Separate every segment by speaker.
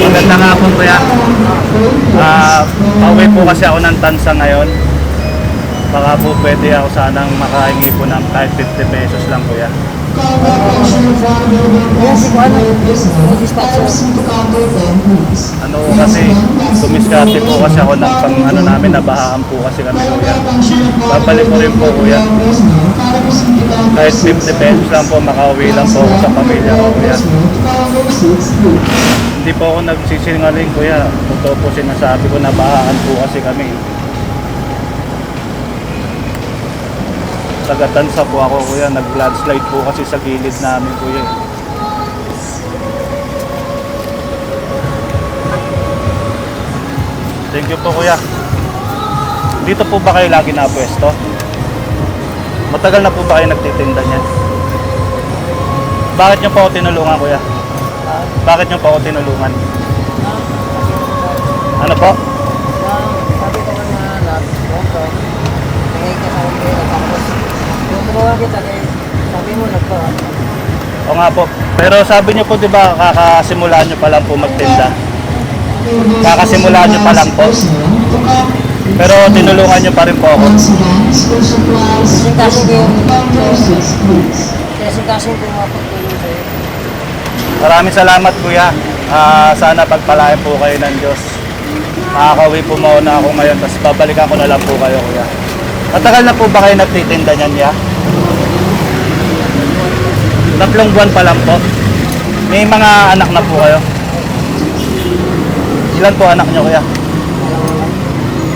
Speaker 1: Maganda nga po kuya. Ah, pauwi po kasi ako ng tansa ngayon. Baka po pwede ako sanang makahingi po ng kahit 50 pesos lang kuya. Ano kasi, dumiskarte po kasi ako ng pang ano namin, nabahaan po kasi kami kuya. Babalik ko rin po kuya. Kahit 50 pesos lang po, makauwi lang po ako sa pamilya ko kuya. Hindi po ako nagsisinungaling kuya. Totoo po sinasabi ko, nabahaan po kasi kami. Tagatansa po ako kuya, nag-landslide po kasi sa gilid namin kuya. Thank you po kuya. Dito po ba kayo lagi na pwesto? Matagal na po ba kayo nagtitinda niyan? Bakit niyo po ako tinulungan kuya? Bakit niyo po ako tinulungan? Ano po?
Speaker 2: Sabi ko nga na lahat, ito, tingay ka sa umbrella, tapos tulungan kita, kaya sabi mo nagpa,
Speaker 1: O nga po. Pero sabi niyo po 'di ba kakasimula niyo pa lang po magtinda? Kakasimula niyo pa lang po. Pero tinulungan niyo pa rin po ako.
Speaker 2: kasing-kasing ko yung, kasing-kasing ko yung.
Speaker 1: Maraming salamat kuya. Ah, sana pagpalain po kayo ng Diyos. Makakauwi po muna ako ngayon, tapos babalikan ko na lang po kayo kuya. Matagal na po ba kayo nagtitinda niyan ya? Tatlong buwan pa lang po. May mga anak na po kayo. Ilan po anak niyo kuya?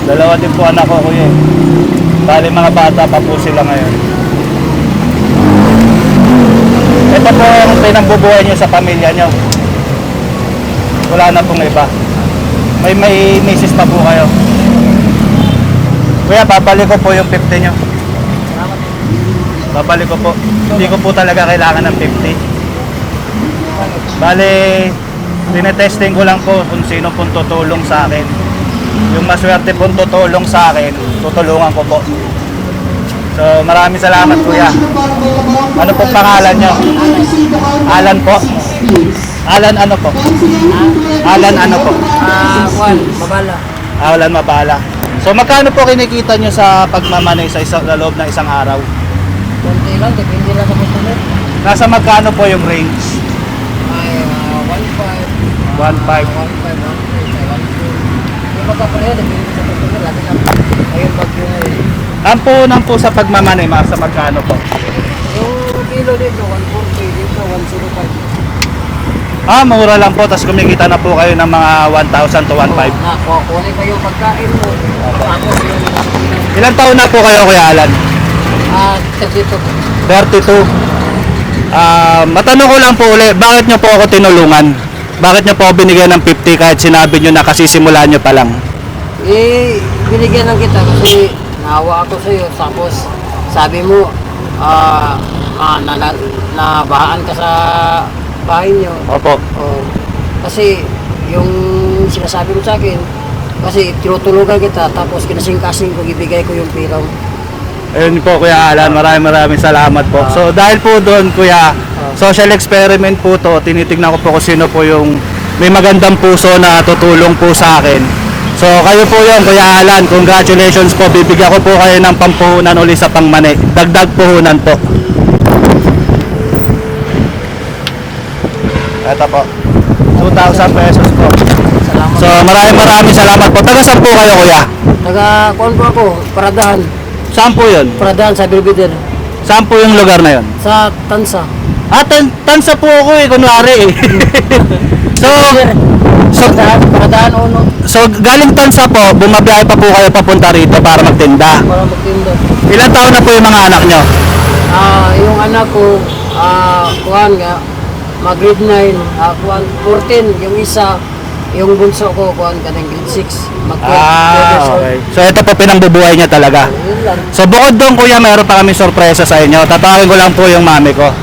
Speaker 1: Dalawa din po anak ko kuya. eh. Bali mga bata pa po sila ngayon. Ito po ang pinambubuhay niyo sa pamilya niyo. Wala na pong iba. May may misis pa po kayo. Kuya, babalik ko po yung 50 niyo. Babalik ko po. Hindi ko po talaga kailangan ng 50. Bale, tinetesting ko lang po kung sino pong tutulong sa akin. Yung maswerte pong tutulong sa akin, tutulungan ko po. So, maraming salamat kuya. Ano po pangalan nyo? Alan po? Alan ano po? Alan ano po?
Speaker 2: Ah, Kuan, mabala.
Speaker 1: Alan Mabala. So, magkano po kinikita nyo sa pagmamanay sa isa, sa loob ng isang araw?
Speaker 2: Konti lang, depende lang sa customer.
Speaker 1: Nasa magkano po yung range?
Speaker 2: Ay, uh, 1.5.
Speaker 1: 1.5.
Speaker 2: 1.5, 1.3, 1.2. Yung magkapareho, depende sa customer. Lagi lang. Ayun, pag yung
Speaker 1: Ang punan po sa pagmamanay, sa magkano po?
Speaker 2: Yung kilo dito, 140, dito, 105.
Speaker 1: Ah, mura lang po, tapos kumikita na po kayo ng mga 1,000 to 1,500.
Speaker 2: Na, kukunin kayo pagkain mo. Tapos yung,
Speaker 1: Ilan taon na po kayo, Kuya Alan?
Speaker 2: Ah, dito.
Speaker 1: 32. Ah, matanong ko lang po uli, bakit nyo po ako tinulungan? Bakit nyo po ako binigyan ng 50 kahit sinabi nyo na kasisimulan nyo pa lang?
Speaker 2: Eh, binigyan lang kita kasi naawa ako sa iyo. Tapos, sabi mo, ah, ah, na, na, nabahaan ka sa bahay niyo.
Speaker 1: Opo.
Speaker 2: Oh, kasi yung sinasabi mo sa akin, kasi tinutulugan kita, tapos kinasing-kasing ko, ibigay ko yung piraw.
Speaker 1: Ayun po Kuya Alan, maraming maraming salamat po. So dahil po doon Kuya, social experiment po to, tinitignan ko po kung sino po yung may magandang puso na tutulong po sa akin. So kayo po yun Kuya Alan, congratulations po, bibigyan ko po kayo ng pampuhunan uli sa pangmani. Dagdag puhunan po. Ito po, 2,000 pesos po.
Speaker 2: Salamat.
Speaker 1: So maraming maraming salamat po. Taga saan po kayo Kuya?
Speaker 2: Taga, kuhan po ako, Paradahan.
Speaker 1: Saan po yun?
Speaker 2: Paradahan sa Belvedere.
Speaker 1: Saan po yung lugar na yun?
Speaker 2: Sa Tansa.
Speaker 1: Ah, tan tansa po ako eh, kunwari eh. so, so,
Speaker 2: Paradahan, Paradahan Ono.
Speaker 1: so, galing tansa po, bumabiyahe pa po kayo papunta rito para magtinda.
Speaker 2: Para magtinda.
Speaker 1: Ilan taon na po yung mga anak nyo?
Speaker 2: Ah, yung anak ko, ah, kuhan nga, mag grade 9, ah, kuhan, 14, yung isa, yung bunso ko, kuhan ka ng grade 6, mag
Speaker 1: Ah, okay. So, ito po pinangbubuhay niya talaga.
Speaker 2: Yun lang.
Speaker 1: So, bukod doon, kuya, mayroon pa kami sorpresa sa inyo. Tatawagin ko lang po yung mami ko.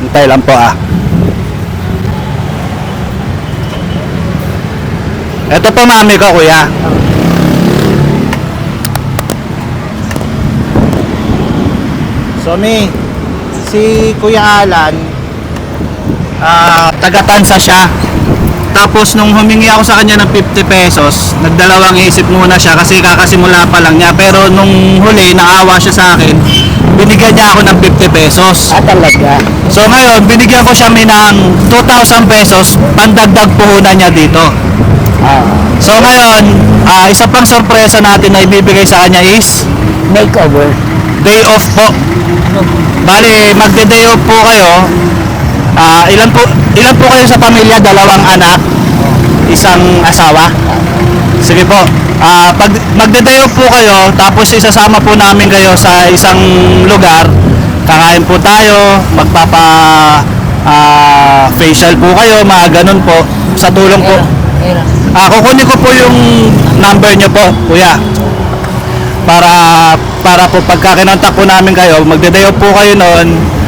Speaker 1: Hintay lang po ah. Ito po mami ko, kuya. So, mi, si Kuya Alan, ah, taga-tansa siya. Tapos nung humingi ako sa kanya ng 50 pesos, nagdalawang isip muna siya kasi kakasimula pa lang niya. Pero nung huli, naawa siya sa akin, binigyan niya ako ng 50 pesos.
Speaker 2: Ah, talaga?
Speaker 1: So ngayon, binigyan ko siya ng 2,000 pesos, pandagdag puhunan niya dito.
Speaker 2: Ah,
Speaker 1: So ngayon, ah, isa pang sorpresa natin na ibibigay sa kanya is
Speaker 2: makeover.
Speaker 1: day off po. Bali, magde-day off po kayo. Ah, ilan po ilan po kayo sa pamilya? Dalawang anak, isang asawa. Sige po. Ah, pag magde-day off po kayo, tapos isasama po namin kayo sa isang lugar. Kakain po tayo, magpapa ah, facial po kayo, mga ganun po. Sa tulong po.
Speaker 2: Kaya,
Speaker 1: Ah, kukunin ko po yung number niyo po, kuya. Para para po pagka kinontak po namin kayo, magde-day off po kayo noon.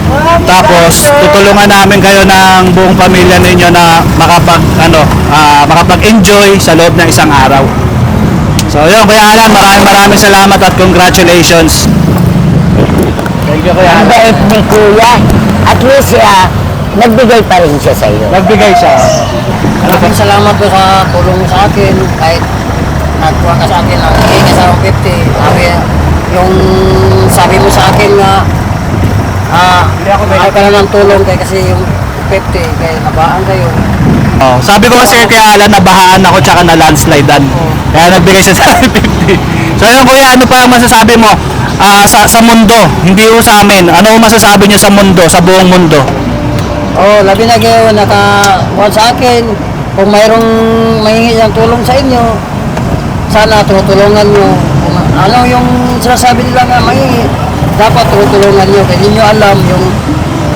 Speaker 1: Tapos tutulungan namin kayo ng buong pamilya ninyo na makapag ano, ah, makapag-enjoy sa loob ng isang araw. So yun, Kuya Alan, maraming maraming salamat at congratulations. Thank you, Kuya
Speaker 3: Ang
Speaker 1: Alan.
Speaker 3: bait ni Kuya. At least, ah, nagbigay pa rin siya sa iyo.
Speaker 1: Nagbigay siya.
Speaker 2: Maraming salamat po sa tulong mo sa akin. Kahit nagkuha ka sa akin ng hingi sa 50. Sabi, yung sabi mo sa akin nga, ah, ayaw ka na ng tulong kaya kasi yung 50, kaya nabaan kayo.
Speaker 1: Oh, sabi ko kasi kay Alan nabahaan ako tsaka na landslidean. Kaya nagbigay siya sa akin 50. So yun kuya, ano pa ang masasabi mo Ah, sa, sa mundo, hindi ko sa amin. Ano ang masasabi niyo sa mundo, sa buong mundo?
Speaker 2: Oh, labi na kayo nakakuha sa akin. Kung mayroong mahingi ng tulong sa inyo, sana tutulungan nyo. Ano yung sinasabi nila nga mahingi, dapat tutulungan nyo. Kasi nyo alam yung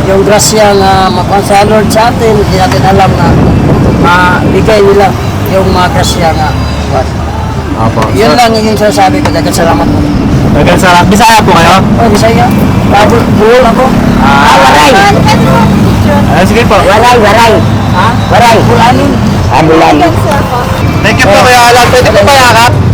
Speaker 2: yung grasya nga makuha sa Lord sa atin, hindi natin alam na mabigay nila yung mga grasya nga.
Speaker 1: Opo.
Speaker 2: Yun lang yung sinasabi ko. Dagat salamat po.
Speaker 1: Dagan sa Bisaya po kayo?
Speaker 2: Oh, Bisaya. Babul, buhol ako.
Speaker 3: Ah, waray.
Speaker 1: Ah, sige po.
Speaker 3: Waray, waray.
Speaker 2: Ha?
Speaker 3: Waray.
Speaker 2: Bulanin.
Speaker 3: Ah.
Speaker 1: Thank you po Kuya Alan. Pwede po pa yakap?